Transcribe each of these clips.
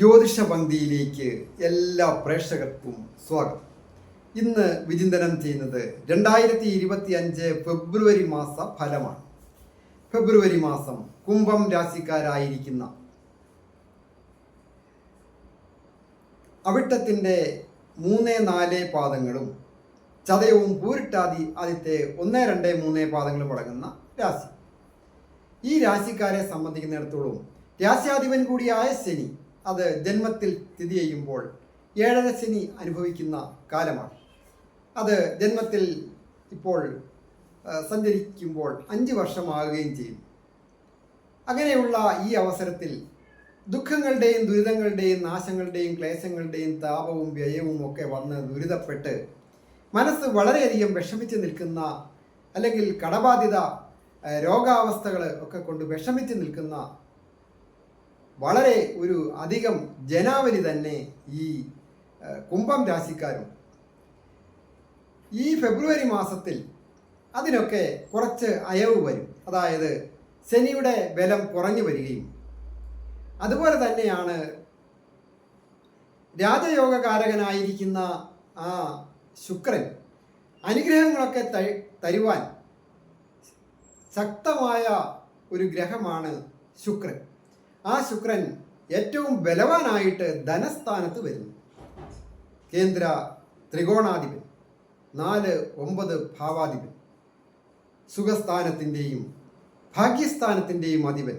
ജ്യോതിഷ പങ്ക്തിയിലേക്ക് എല്ലാ പ്രേക്ഷകർക്കും സ്വാഗതം. ഇന്ന് വിചിന്തനം ചെയ്യുന്നത് രണ്ടായിരത്തി ഇരുപത്തി അഞ്ച് ഫെബ്രുവരി മാസ ഫലമാണ്. ഫെബ്രുവരി മാസം കുംഭം രാശിക്കാരായിരിക്കുന്ന അവിട്ടത്തിന്റെ മൂന്ന് നാല് പാദങ്ങളും ചതയവും പൂരിട്ടാതി ആദ്യത്തെ ഒന്ന് രണ്ട് മൂന്ന് പാദങ്ങളും അടങ്ങുന്ന രാശി. ഈ രാശിക്കാരെ സംബന്ധിക്കുന്നിടത്തോളം രാശ്യാധിപൻ കൂടിയായ ശനി അത് ജന്മത്തിൽ സ്ഥിതി ചെയ്യുമ്പോൾ ഏഴര ശനി അനുഭവിക്കുന്ന കാലമാണ്. അത് ജന്മത്തിൽ ഇപ്പോൾ സഞ്ചരിക്കുമ്പോൾ അഞ്ച് വർഷമാകുകയും ചെയ്യും. അങ്ങനെയുള്ള ഈ അവസരത്തിൽ ദുഃഖങ്ങളുടെയും ദുരിതങ്ങളുടെയും നാശങ്ങളുടെയും ക്ലേശങ്ങളുടെയും താപവും വ്യയവും ഒക്കെ വന്ന് ദുരിതപ്പെട്ട് മനസ്സ് വളരെയധികം വിഷമിച്ച് നിൽക്കുന്ന അല്ലെങ്കിൽ കടബാധിത രോഗാവസ്ഥകൾ ഒക്കെ കൊണ്ട് വിഷമിച്ച് നിൽക്കുന്ന വളരെ ഒരു അധികം ജനാവലി തന്നെ ഈ കുംഭം രാശിക്കാരും. ഈ ഫെബ്രുവരി മാസത്തിൽ അതിനൊക്കെ കുറച്ച് അയവ് വരും. അതായത് ശനിയുടെ ബലം കുറഞ്ഞു വരികയും. അതുപോലെ തന്നെയാണ് രാജയോഗകാരകനായിരിക്കുന്ന ആ ശുക്രൻ അനുഗ്രഹങ്ങളൊക്കെ തരുവാൻ ശക്തമായ ഒരു ഗ്രഹമാണ് ശുക്രൻ. ആ ശുക്രൻ ഏറ്റവും ബലവാനായിട്ട് ധനസ്ഥാനത്ത് വരുന്നു. കേന്ദ്ര ത്രികോണാധിപൻ നാല് ഒമ്പത് ഭാവാധിപൻ സുഖസ്ഥാനത്തിന്റെയും ഭാഗ്യസ്ഥാനത്തിന്റെയും അധിപൻ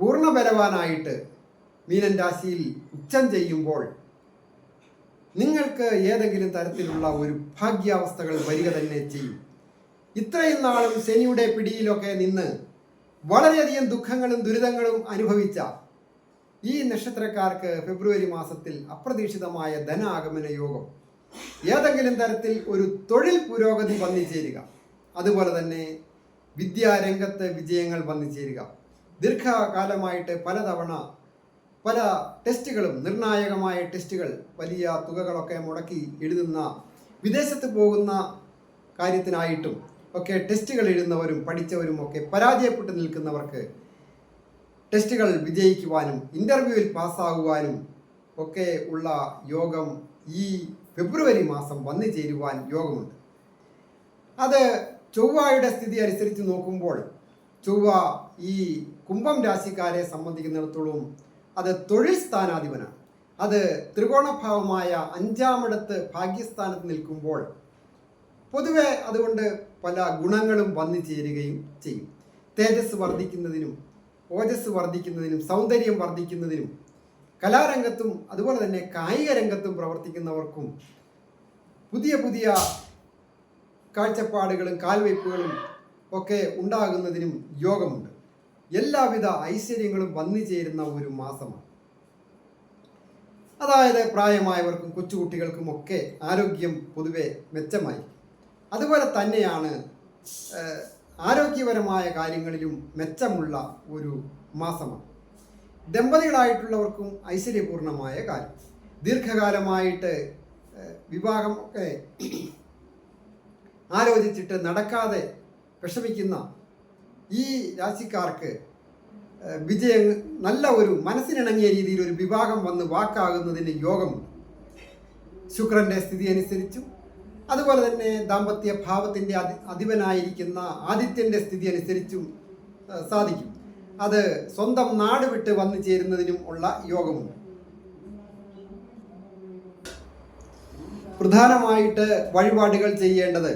പൂർണ ബലവാനായിട്ട് മീനൻ രാശിയിൽ ഉച്ചം ചെയ്യുമ്പോൾ നിങ്ങൾക്ക് ഏതെങ്കിലും തരത്തിലുള്ള ഒരു ഭാഗ്യാവസ്ഥകൾ വരിക തന്നെ ചെയ്യും. ഇത്രയും നാളും ശനിയുടെ പിടിയിലൊക്കെ നിന്ന് വളരെയധികം ദുഃഖങ്ങളും ദുരിതങ്ങളും അനുഭവിച്ച ഈ നക്ഷത്രക്കാർക്ക് ഫെബ്രുവരി മാസത്തിൽ അപ്രതീക്ഷിതമായ ധനാഗമന യോഗം. ഏതെങ്കിലും തരത്തിൽ ഒരു തൊഴിൽ പുരോഗതി വന്നു ചേരുക അതുപോലെ തന്നെ വിദ്യാരംഗത്ത് വിജയങ്ങൾ വന്നു ചേരുക ദീർഘകാലമായിട്ട് പലതവണ പല ടെസ്റ്റുകളും നിർണായകമായ ടെസ്റ്റുകൾ വലിയ തുകകളൊക്കെ മുടക്കി എഴുതുന്ന വിദേശത്ത് പോകുന്ന കാര്യത്തിനായിട്ടും ഒക്കെ ടെസ്റ്റുകൾ എഴുതുന്നവരും പഠിച്ചവരും ഒക്കെ പരാജയപ്പെട്ട് നിൽക്കുന്നവർക്ക് ടെസ്റ്റുകൾ വിജയിക്കുവാനും ഇന്റർവ്യൂവിൽ പാസ്സാകുവാനും ഒക്കെ ഉള്ള യോഗം ഈ ഫെബ്രുവരി മാസം വന്നു ചേരുവാൻ യോഗമുണ്ട്. അത് ചൊവ്വയുടെ സ്ഥിതി അനുസരിച്ച് നോക്കുമ്പോൾ ചൊവ്വ ഈ കുംഭം രാശിക്കാരെ സംബന്ധിക്കുന്നിടത്തോളം അത് തൊഴിൽ സ്ഥാനാധിപനാണ്. അത് ത്രികോണഭാവമായ അഞ്ചാമിടത്ത് ഭാഗ്യസ്ഥാനത്ത് നിൽക്കുമ്പോൾ പൊതുവെ അതുകൊണ്ട് പല ഗുണങ്ങളും വന്നു ചേരുകയും ചെയ്യും. തേജസ് വർദ്ധിക്കുന്നതിനും ഓജസ് വർദ്ധിക്കുന്നതിനും സൗന്ദര്യം വർദ്ധിക്കുന്നതിനും കലാരംഗത്തും അതുപോലെ തന്നെ കായിക രംഗത്തും പ്രവർത്തിക്കുന്നവർക്കും പുതിയ പുതിയ കാഴ്ചപ്പാടുകളും കാൽവയ്പ്പുകളും ഒക്കെ ഉണ്ടാകുന്നതിനും യോഗമുണ്ട്. എല്ലാവിധ ഐശ്വര്യങ്ങളും വന്നു ചേരുന്ന ഒരു മാസമാണ്. അതായത് പ്രായമായവർക്കും കൊച്ചുകുട്ടികൾക്കും ഒക്കെ ആരോഗ്യം പൊതുവെ മെച്ചമായി അതുപോലെ തന്നെയാണ് ആരോഗ്യപരമായ കാര്യങ്ങളിലും മെച്ചമുള്ള ഒരു മാസമാണ്. ദമ്പതികളായിട്ടുള്ളവർക്കും ഐശ്വര്യപൂർണമായ കാര്യം ദീർഘകാലമായിട്ട് വിവാഹം ഒക്കെ ആലോചിച്ചിട്ട് നടക്കാതെ വിഷമിക്കുന്ന ഈ രാശിക്കാർക്ക് വിജയ വിജയം നല്ല ഒരു മനസ്സിനിണങ്ങിയ രീതിയിൽ ഒരു വിവാഹം വന്ന് വാക്കാകുന്നതിന് യോഗമുണ്ട് ശുക്രന്റെ സ്ഥിതി അനുസരിച്ചും അതുപോലെ തന്നെ ദാമ്പത്യ ഭാവത്തിന്റെ അധി അധിപനായിരിക്കുന്ന ആദിത്യന്റെ സ്ഥിതി അനുസരിച്ചും സാധിക്കും. അത് സ്വന്തം നാട് വിട്ട് വന്നു ചേരുന്നതിനും ഉള്ള യോഗമുണ്ട്. പ്രധാനമായിട്ട് വഴിപാടുകൾ ചെയ്യേണ്ടത്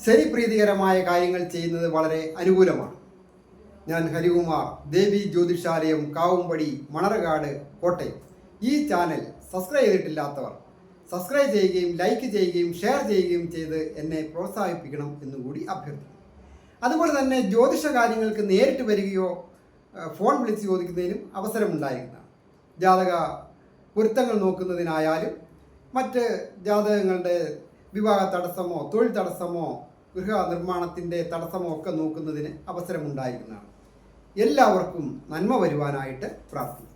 ശനിപ്രീതികരമായ കാര്യങ്ങൾ ചെയ്യുന്നത് വളരെ അനുകൂലമാണ്. ഞാൻ ഹരികുമാർ ദേവി ജ്യോതിഷാലയം കാവുംപടി മണർകാട് കോട്ടയം ഈ ചാനൽ സബ്സ്ക്രൈബ് ചെയ്തിട്ടില്ലാത്തവർ സബ്സ്ക്രൈബ് ചെയ്യുകയും ലൈക്ക് ചെയ്യുകയും ഷെയർ ചെയ്യുകയും ചെയ്ത് എന്നെ പ്രോത്സാഹിപ്പിക്കണം എന്നുകൂടി അഭ്യർത്ഥിക്കുന്നു. അതുപോലെ തന്നെ ജ്യോതിഷ കാര്യങ്ങൾക്ക് നേരിട്ട് വരികയോ ഫോൺ വിളിച്ച് ചോദിക്കുന്നതിനും അവസരമുണ്ടായിരിക്കുന്നതാണ്. ജാതക പൊരുത്തങ്ങൾ നോക്കുന്നതിനായാലും മറ്റ് ജാതകങ്ങളുടെ വിവാഹ തടസ്സമോ തൊഴിൽ തടസ്സമോ ഗൃഹ നിർമ്മാണത്തിന്റെ തടസ്സമോ ഒക്കെ നോക്കുന്നതിന് അവസരമുണ്ടായിരിക്കുന്നതാണ്. എല്ലാവർക്കും നന്മ വരുവാനായിട്ട് പ്രാർത്ഥിക്കുന്നു.